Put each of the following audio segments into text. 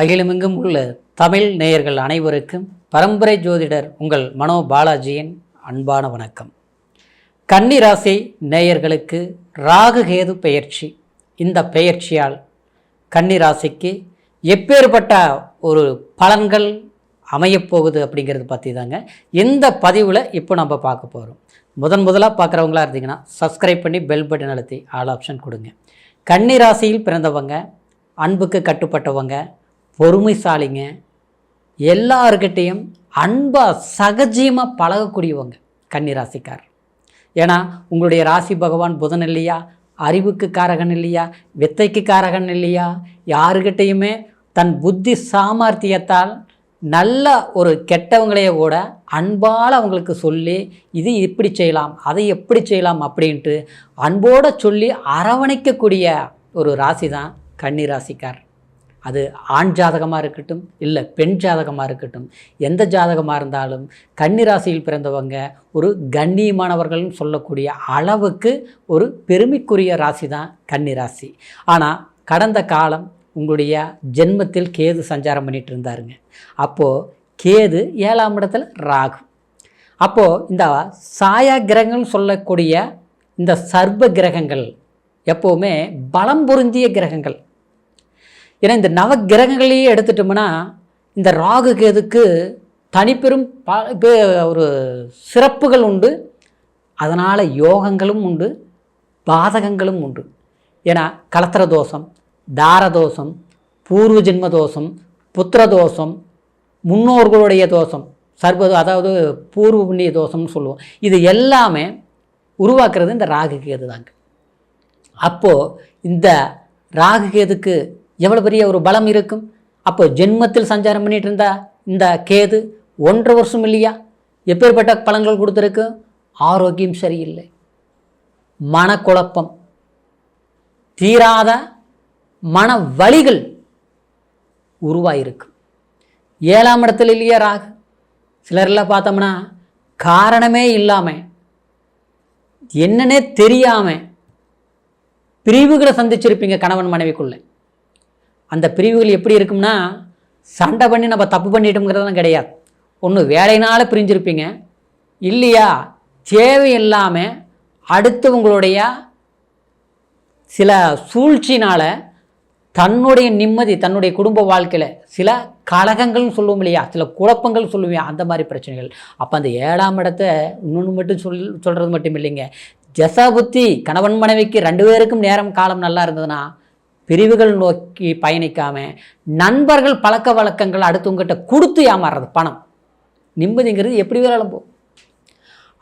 அகிலமெங்கும் உள்ள தமிழ் நேயர்கள் அனைவருக்கும் பரம்பரை ஜோதிடர் உங்கள் மனோ பாலாஜியின் அன்பான வணக்கம். கன்னி ராசி நேயர்களுக்கு ராகு கேது பெயர்ச்சி. இந்த பெயர்ச்சியால் கன்னி ராசிக்கு எப்பேற்பட்ட ஒரு பலன்கள் அமையப் போகுது அப்படிங்கிறது பற்றி தாங்க இந்த பதிவில் இப்போ நம்ம பார்க்க போகிறோம் முதன் முதலாக பார்க்குறவங்களா இருந்தீங்கன்னா சப்ஸ்கிரைப் பண்ணி பெல் பட்டன் அழுத்தி ஆல் ஆப்ஷன் கொடுங்க. கன்னி ராசியில் பிறந்தவங்க அன்புக்கு கட்டுப்பட்டவங்க பொறுமைசாலிங்க. எல்லாருக்கிட்டேயும் அன்பாக சகஜியமாக பழகக்கூடியவங்க கன்னிராசிக்கார் ஏன்னா உங்களுடைய ராசி பகவான் புதன் இல்லையா? அறிவுக்கு காரகன் இல்லையா? வித்தைக்கு காரகன் இல்லையா? யாருக்கிட்டேயுமே தன் புத்தி சாமர்த்தியத்தால் நல்ல ஒரு கெட்டவங்களையே கூட அன்பால் அவங்களுக்கு சொல்லி இது இப்படி செய்யலாம் அதை எப்படி செய்யலாம் அப்படின்ட்டு அன்போடு சொல்லி அரவணைக்கக்கூடிய ஒரு ராசி தான் கன்னிராசிக்கார் அது ஆண் ஜாதகமாக இருக்கட்டும் இல்லை பெண் ஜாதகமாக இருக்கட்டும் எந்த ஜாதகமாக இருந்தாலும் கன்னிராசியில் பிறந்தவங்க ஒரு கண்ணியமானவர்கள்னு சொல்லக்கூடிய அளவுக்கு ஒரு பெருமைக்குரிய ராசி தான் கன்னிராசி. ஆனால் கடந்த காலம் உங்களுடைய ஜென்மத்தில் கேது சஞ்சாரம் பண்ணிட்டு இருந்தாருங்க. அப்போது கேது ஏழாம் இடத்துல ராகு. அப்போது இந்த சாயா கிரகங்கள்னு சொல்லக்கூடிய இந்த சர்வ கிரகங்கள் எப்போவுமே பலம் பொருந்திய கிரகங்கள். ஏன்னா இந்த நவ கிரகங்களையே எடுத்துட்டோம்னா இந்த ராகு கேதுக்கு தனிப்பெரும் ப ஒரு சிறப்புகள் உண்டு. அதனால் யோகங்களும் உண்டு பாதகங்களும் உண்டு. ஏன்னா கலத்திர தோஷம் தார தோஷம் பூர்வ ஜென்ம தோஷம் புத்திர தோஷம் முன்னோர்களுடைய தோஷம் சர்வ அதாவது பூர்வ புண்ணிய தோஷம்னு சொல்லுவோம். இது எல்லாமே உருவாக்குறது இந்த ராகு கேது தாங்க அப்போது இந்த ராகு கேதுக்கு எவ்வளோ பெரிய ஒரு பலம் இருக்கும்? அப்போ ஜென்மத்தில் சஞ்சாரம் பண்ணிட்டு இருந்தா இந்த கேது ஒன்றரை வருஷம் இல்லையா? எப்பேற்பட்ட பலன்கள் கொடுத்துருக்கு? ஆரோக்கியம் சரியில்லை. மனக்குழப்பம். தீராத மன வழிகள் உருவாயிருக்கு. ஏழாம் இடத்துல இல்லையா ராகு? சிலர்லாம் பார்த்தோம்னா காரணமே இல்லாமல் என்னன்னே தெரியாமல் பிரிவுகளை சந்திச்சிருப்பீங்க கணவன் மனைவிக்குள்ளே. அந்த பிரிவுகள் எப்படி இருக்கும்னா சண்டை பண்ணி நம்ம தப்பு பண்ணிட்டோங்கிறதெல்லாம் கிடையாது. ஒன்று வேலையினால் பிரிஞ்சிருப்பீங்க. இல்லையா? தேவை இல்லாமல் அடுத்தவங்களுடைய சில சூழ்ச்சினால் தன்னுடைய நிம்மதி தன்னுடைய குடும்ப வாழ்க்கையில் சில கலகங்கள்னு சொல்லுவோம் இல்லையா? சில குழப்பங்கள் சொல்லுவேன் அந்த மாதிரி பிரச்சனைகள். அப்போ அந்த ஏழாம் இடத்த இன்னொன்று மட்டும் சொல் சொல்கிறது மட்டும் இல்லைங்க. ஜசாபுத்தி கணவன் மனைவிக்கு ரெண்டு பேருக்கும் நேரம் காலம் நல்லா இருந்ததுன்னா பிரிவுகள் நோக்கி பயணிக்காமல் நண்பர்கள் பழக்க வழக்கங்கள் அடுத்தவங்ககிட்ட கொடுத்து ஏமாறுறது பணம். நிம்மதிங்கிறது எப்படி வேணாலும் போகும்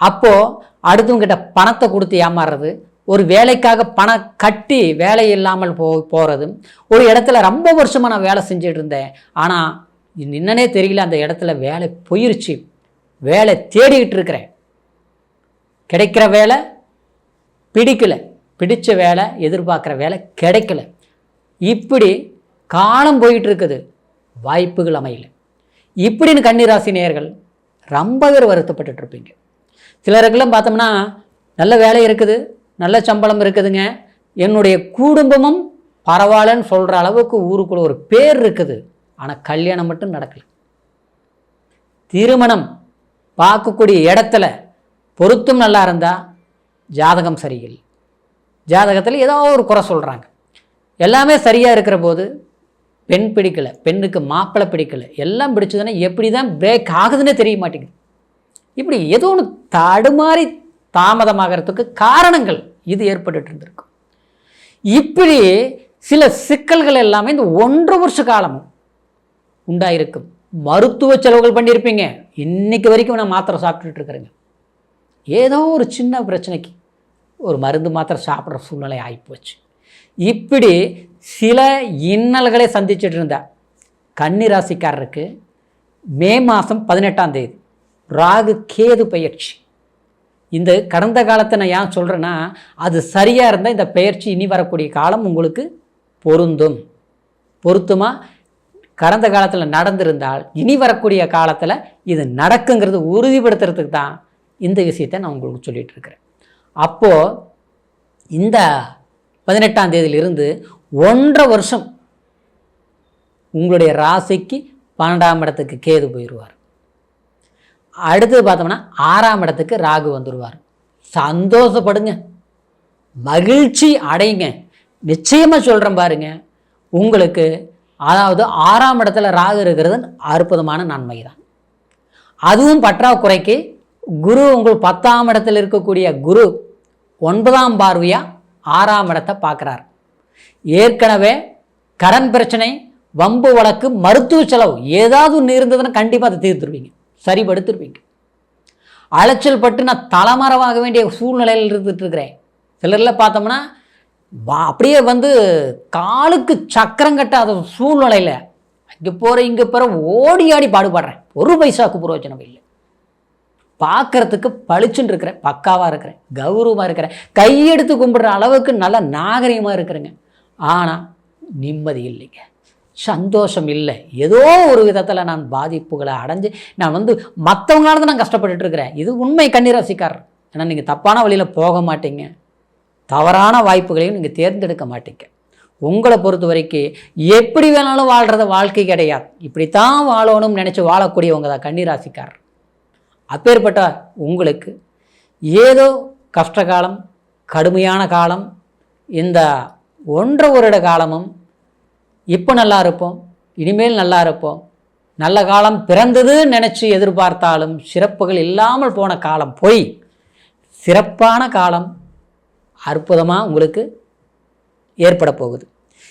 அப்போது அடுத்தவங்ககிட்ட பணத்தை கொடுத்து ஏமாறுறது ஒரு வேலைக்காக பணம் கட்டி வேலை இல்லாமல் போ போகிறது ஒரு இடத்துல ரொம்ப வருஷமாக நான் வேலை செஞ்சுட்டு இருந்தேன். ஆனால் என்னன்னே தெரியல அந்த இடத்துல வேலை போயிருச்சு. வேலை தேடிக்கிட்டு இருக்கிறேன். கிடைக்கிற வேலை பிடிக்கல. பிடித்த வேலை எதிர்பார்க்குற வேலை கிடைக்கல. இப்படி காலம் போயிட்டுருக்குது. வாய்ப்புகள் அமையல. இப்படின்னு கன்னிராசி நேயர்கள் ரொம்ப பேர் வருத்தப்பட்டுட்டு இருப்பீங்க சிலருக்கெல்லாம் பார்த்தோம்னா நல்ல வேலை இருக்குது நல்ல சம்பளம் இருக்குதுங்க. என்னுடைய குடும்பமும் பரவாயில்லன்னு சொல்கிற அளவுக்கு ஊருக்குள்ள ஒரு பேர் இருக்குது. ஆனால் கல்யாணம் மட்டும் நடக்கல. திருமணம் பார்க்கக்கூடிய இடத்துல பொருத்தும் நல்லா இருந்தால் ஜாதகம் சரியில்லை. ஜாதகத்தில் ஏதோ ஒரு குறை சொல்கிறாங்க எல்லாமே சரியாக இருக்கிற போது பெண் பிடிக்கல பெண்ணுக்கு மாப்பிள்ளை பிடிக்கலை எல்லாம் பிடிச்சதுன்னா எப்படி தான் பிரேக் ஆகுதுன்னே தெரிய மாட்டேங்குது. இப்படி ஏதோ ஒன்று தடுமாறி தாமதமாகறதுக்கு காரணங்கள் இது ஏற்பட்டுட்டு இருந்திருக்கும் இப்படி சில சிக்கல்கள் எல்லாமே இந்த ஒன்றரை வருஷ காலமும் உண்டாயிருக்கும். மருத்துவ செலவுகள் பண்ணியிருப்பீங்க. இன்னைக்கு வரைக்கும் நான் மாத்திரை சாப்பிட்டுட்டு இருக்கிறேங்க. ஏதோ ஒரு சின்ன பிரச்சனைக்கு ஒரு மருந்து மாத்திரை சாப்பிட்ற சூழ்நிலை ஆகிப்போச்சு இப்படி சில இன்னல்களை சந்திச்சுட்டு இருந்தார் கன்னி ராசிக்காரருக்கு மே மாதம் பதினெட்டாம் தேதி ராகு கேது பயிற்சி. இந்த கடந்த காலத்தை நான் ஏன் சொல்கிறேன்னா அது சரியாக இருந்தால் இந்த பயிற்சி இனி வரக்கூடிய காலம் உங்களுக்கு பொருந்தும். பொருத்தமாக கடந்த காலத்தில் நடந்திருந்தால் இனி வரக்கூடிய காலத்தில் இது நடக்குங்கிறது உறுதிப்படுத்துறதுக்கு தான் இந்த விஷயத்தை நான் உங்களுக்கு சொல்லிகிட்டு இருக்கிறேன். அப்போது இந்த பதினெட்டாம் தேதியிலிருந்து ஒன்றரை வருஷம் உங்களுடைய ராசிக்கு பன்னெண்டாம் இடத்துக்கு கேது போயிடுவார். அடுத்தது பார்த்தோம்னா ஆறாம் இடத்துக்கு ராகு வந்துடுவார். சந்தோஷப்படுங்க. மகிழ்ச்சி அடைங்க. நிச்சயமாக சொல்கிறேன் பாருங்க. உங்களுக்கு அதாவது ஆறாம் இடத்துல ராகு இருக்கிறது அற்புதமான நன்மை தான். அதுவும் பற்றாக்குறைக்கு குரு உங்கள் பத்தாம் இடத்தில் இருக்கக்கூடிய குரு ஒன்பதாம் பார்வையாக ஆறாம் இடத்தை பார்க்குறார். ஏற்கனவே கடன் பிரச்சனை வம்பு வழக்கு மருத்துவ செலவு ஏதாவது ஒன்று இருந்ததுன்னா கண்டிப்பாக அதை தீர்த்துருவீங்க. சரிபடுத்திருப்பீங்க அலைச்சல் பட்டு நான் தலைமறைவாக வேண்டிய சூழ்நிலையில் இருந்துட்டு இருக்கிறேன் சிலரில் பார்த்தோம்னா வா- அப்படியே வந்து காலுக்கு சக்கரம் கட்டாத சூழ்நிலையில் இங்கே போகிற இங்கே போகிற ஓடி ஆடி பாடுபடுறேன். ஒரு பைசாக்கு புரோஜனம் இல்லை. பார்க்கறதுக்கு பளிச்சுன்னு இருக்கிறேன். பக்காவாக இருக்கிறேன். கௌரவமாக இருக்கிறேன். கையெடுத்து கும்பிடுற அளவுக்கு நல்ல நாகரிகமாக இருக்கிறேங்க. ஆனால் நிம்மதி இல்லைங்க. சந்தோஷம் இல்லை. ஏதோ ஒரு விதத்தில் நான் பாதிப்புகளை அடைஞ்சு நான் வந்து மற்றவங்களால தான் நான் கஷ்டப்பட்டுட்டு இருக்கிறேன். இது உண்மை கண்ணீராசிக்காரர் ஏன்னா நீங்கள் தப்பான வழியில் போக மாட்டீங்க. தவறான வாய்ப்புகளையும் நீங்கள் தேர்ந்தெடுக்க மாட்டீங்க. உங்களை பொறுத்த வரைக்கும் எப்படி வேணாலும் வாழ்கிறத வாழ்க்கை கிடையாது. இப்படித்தான் வாழணும்னு நினச்சி வாழக்கூடியவங்க தான் கண்ணீராசிக்காரர் அப்பேற்பட்ட உங்களுக்கு ஏதோ கஷ்டகாலம் கடுமையான காலம் இந்த ஒன்றரை வருட காலமும் இப்போ நல்லா இருப்போம் இனிமேல் நல்லா இருப்போம் நல்ல காலம் பிறந்தது நினச்சி எதிர்பார்த்தாலும் சிறப்புகள் இல்லாமல் போன காலம் போய் சிறப்பான காலம் அற்புதமாக உங்களுக்கு ஏற்பட போகுது.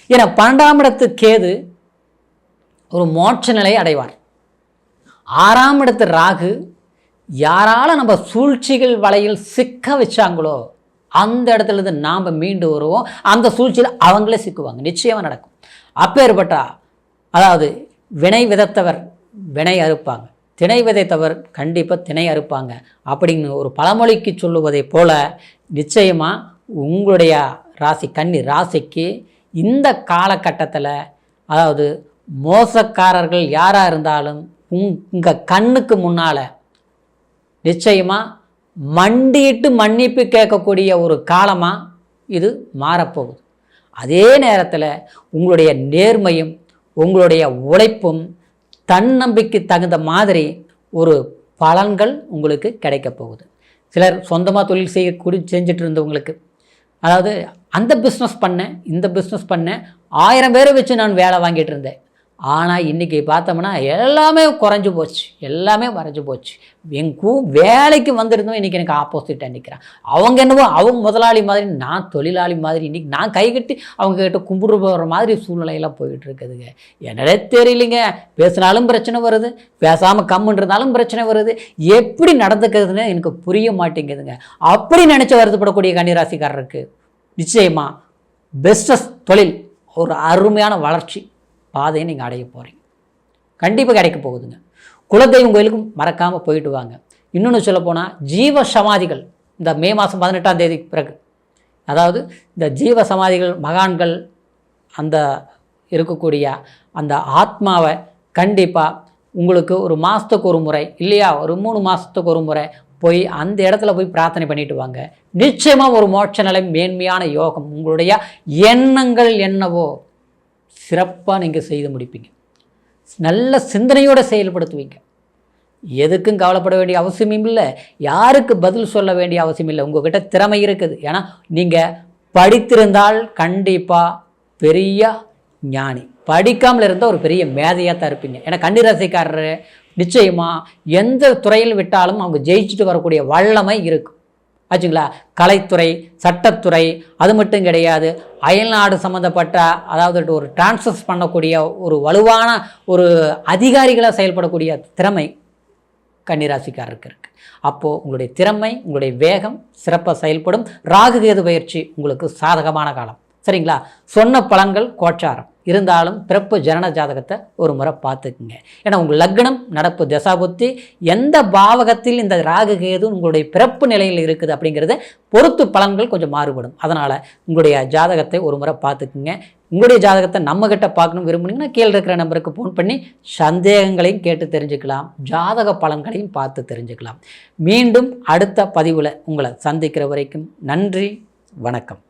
ஏன்னா பன்னெண்டாம் இடத்து கேது ஒரு மோட்ச நிலையை அடைவார். ஆறாம் இடத்து ராகு யாரால் நம்ம சூழ்ச்சிகள் வலையில் சிக்க வச்சாங்களோ அந்த இடத்துல இருந்து நாம் மீண்டு வருவோம். அந்த சூழ்ச்சியில் அவங்களே சிக்குவாங்க. நிச்சயமாக நடக்கும். அப்பேற்பட்ட அதாவது வினை விதைத்தவர் வினை அறுப்பாங்க. திணை விதைத்தவர் கண்டிப்பாக திணை அறுப்பாங்க. அப்படின்னு ஒரு பழமொழிக்கு சொல்லுவதைப் போல நிச்சயமாக உங்களுடைய ராசி கன்னி ராசிக்கு இந்த காலகட்டத்தில் அதாவது மோசக்காரர்கள் யாராக இருந்தாலும் உங்கள் கண்ணுக்கு முன்னால் நிச்சயமாக மண்டியிட்டு மன்னிப்பு கேட்கக்கூடிய ஒரு காலமாக இது மாறப்போகுது. அதே நேரத்தில் உங்களுடைய நேர்மையும் உங்களுடைய உழைப்பும் தன்னம்பிக்கை தகுந்த மாதிரி ஒரு பலன்கள் உங்களுக்கு கிடைக்க போகுது. சிலர் சொந்தமாக தொழில் செய்ய கூடி செஞ்சுட்டு இருந்தவங்களுக்கு அதாவது அந்த பிஸ்னஸ் பண்ணேன் இந்த பிஸ்னஸ் பண்ணேன் ஆயிரம் பேரை வச்சு நான் வேலை வாங்கிட்டு இருந்தேன். ஆனால் இன்றைக்கி பார்த்தோம்னா எல்லாமே குறைஞ்சி போச்சு. எல்லாமே வரைஞ்சி போச்சு. எங்கூ வேலைக்கு வந்திருந்தோம் இன்றைக்கி எனக்கு ஆப்போசிட்டாக நிற்கிறான் அவங்க என்னவோ அவங்க முதலாளி மாதிரி நான் தொழிலாளி மாதிரி இன்றைக்கி நான் கைகட்டி அவங்க கிட்ட கும்பிடு போகிற மாதிரி சூழ்நிலையெல்லாம் போயிட்டு இருக்குதுங்க. என்னடே தெரியலைங்க? பேசினாலும் பிரச்சனை வருது. பேசாமல் கம்முன்னு பிரச்சனை வருது. எப்படி நடந்துக்கிறதுன்னு எனக்கு புரிய மாட்டேங்குதுங்க. அப்படி நினச்சி வருத்தப்படக்கூடிய கன்னிராசிக்காரருக்கு நிச்சயமாக பெஸ்டஸ் தொழில் ஒரு அருமையான வளர்ச்சி. பாதையை நீங்கள் அடைய போகிறீங்க கண்டிப்பாக கிடைக்க போகுதுங்க. குலதெய்வம் கோயிலுக்கும் மறக்காமல் போயிட்டு வாங்க. இன்னொன்று சொல்லப்போனால் ஜீவ சமாதிகள் இந்த மே மாதம் பதினெட்டாம் தேதிக்கு பிறகு. அதாவது இந்த ஜீவ சமாதிகள் மகான்கள் அந்த இருக்கக்கூடிய அந்த ஆத்மாவை கண்டிப்பாக உங்களுக்கு ஒரு மாதத்துக்கு ஒரு முறை இல்லையா ஒரு மூணு மாதத்துக்கு ஒரு முறை போய் அந்த இடத்துல போய் பிரார்த்தனை பண்ணிட்டு வாங்க. நிச்சயமாக ஒரு மோட்ச நிலை மேன்மையான யோகம் உங்களுடைய எண்ணங்கள் என்னவோ சிறப்பாக நீங்கள் செய்து முடிப்பீங்க. நல்ல சிந்தனையோடு செயல்படுத்துவீங்க. எதுக்கும் கவலைப்பட வேண்டிய அவசியமும் இல்லை. யாருக்கு பதில் சொல்ல வேண்டிய அவசியம் இல்லை. உங்கள்கிட்ட திறமை இருக்குது. ஏன்னா நீங்கள் படித்திருந்தால் கண்டிப்பாக பெரிய ஞானி. படிக்காமல் இருந்தால் ஒரு பெரிய மேதையாக தான் இருப்பீங்க. ஏன்னா கன்னிராசிக்காரர் நிச்சயமாக எந்த துறையில் விட்டாலும் அவங்க ஜெயிச்சுட்டு வரக்கூடிய வல்லமை இருக்கும் ஆச்சுங்களா? கலைத்துறை சட்டத்துறை அது மட்டும் கிடையாது. அயல்நாடு சம்மந்தப்பட்ட அதாவது ஒரு டிரான்ஸ்ஃபர்ஸ் பண்ணக்கூடிய ஒரு வலுவான ஒரு அதிகாரிகளாக செயல்படக்கூடிய திறமை கன்னிராசிக்காரருக்கு இருக்குது அப்போது உங்களுடைய திறமை உங்களுடைய வேகம் சிறப்பாக செயல்படும். ராகுகேது பயிற்சி உங்களுக்கு சாதகமான காலம். சரிங்களா? சொன்ன பலன்கள் கோச்சாரம். இருந்தாலும் பிறப்பு ஜனன ஜாதகத்தை ஒரு முறை பார்த்துக்குங்க. ஏன்னா உங்கள் லக்னம் நடப்பு தசாபுத்தி எந்த பாவகத்தில் இந்த ராகு கேது உங்களுடைய பிறப்பு நிலையில் இருக்குது அப்படிங்கிறத பொறுத்து பலன்கள் கொஞ்சம் மாறுபடும். அதனால் உங்களுடைய ஜாதகத்தை ஒரு முறை பார்த்துக்குங்க. உங்களுடைய ஜாதகத்தை நம்மக்கிட்ட பார்க்கணும் விரும்புனீங்கன்னா கீழே இருக்கிற நம்பருக்கு ஃபோன் பண்ணி சந்தேகங்களையும் கேட்டு தெரிஞ்சுக்கலாம். ஜாதக பலன்களையும் பார்த்து தெரிஞ்சுக்கலாம். மீண்டும் அடுத்த பதிவில் உங்களை சந்திக்கிற வரைக்கும் நன்றி வணக்கம்.